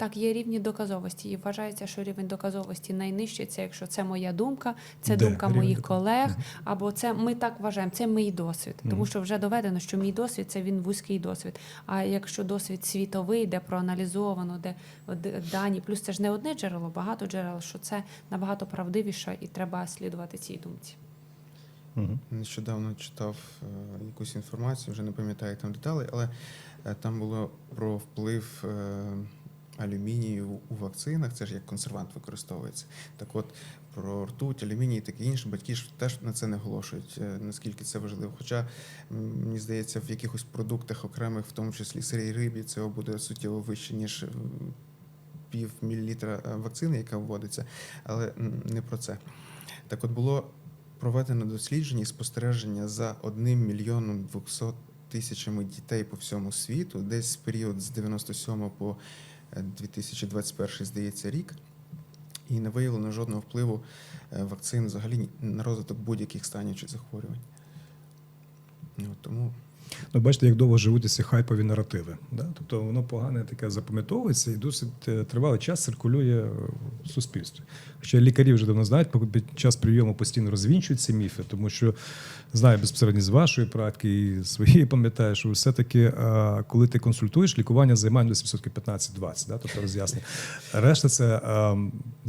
Так, є рівні доказовості, і вважається, що рівень доказовості найнижчий це якщо це моя думка, це Де думка рівень моїх колег, або це ми так вважаємо, це мій досвід. Тому що вже доведено, що мій досвід це він вузький досвід. А якщо досвід світовий, де проаналізовано, де дані, плюс це ж не одне джерело, багато джерел, що це набагато правдивіше і треба слідувати цій думці. Мгм. Нещодавно читав е, якусь інформацію, вже не пам'ятаю там деталей, але е, там було про вплив е, алюмінію у вакцинах. Це ж як консервант використовується. Так от про ртуть, алюміній і таке інше, батьки ж теж на це не оголошують, е, наскільки це важливо. Хоча мені здається, в якихось продуктах окремих, в тому числі сирій рибі, цього буде суттєво вище, ніж. Пів мілілітра е, вакцини, яка вводиться, але не про це. Так от було проведено дослідження і спостереження за 1 мільйоном 200 тисячами дітей по всьому світу, десь період з 97 по 2021, здається, рік. І не виявлено жодного впливу е, вакцин взагалі на розвиток будь-яких станів чи захворювань. Ну, тому Ну, бачите, як довго живуть ці хайпові наративи. Да? Тобто воно погане таке запам'ятовується і досить е, тривалий час циркулює в суспільстві. Хоча лікарі вже давно знають, під час прийому постійно розвінчують ці міфи, тому що знаю безпосередньо з вашої практики і своєї пам'ятаю, що все-таки, е, коли ти консультуєш, лікування займає десь відсотків 15-20, да? тобто роз'яснення. Решта це е,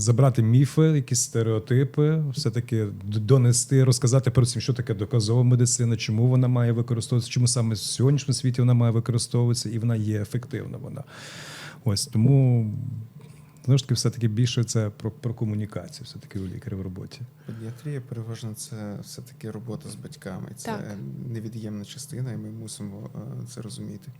забрати міфи, якісь стереотипи, все-таки донести, розказати перед цим, що таке доказова медицина, чому вона має використовуватися, чому саме в сьогоднішньому світі вона має використовуватися, і вона є ефективна. Вона ось тому. Знову ж таки, все-таки більше це про, про комунікацію, все-таки у лікаря в роботі. педіатрія переважно це все-таки робота з батьками. Це Так. невід'ємна частина, і ми мусимо е, це розуміти.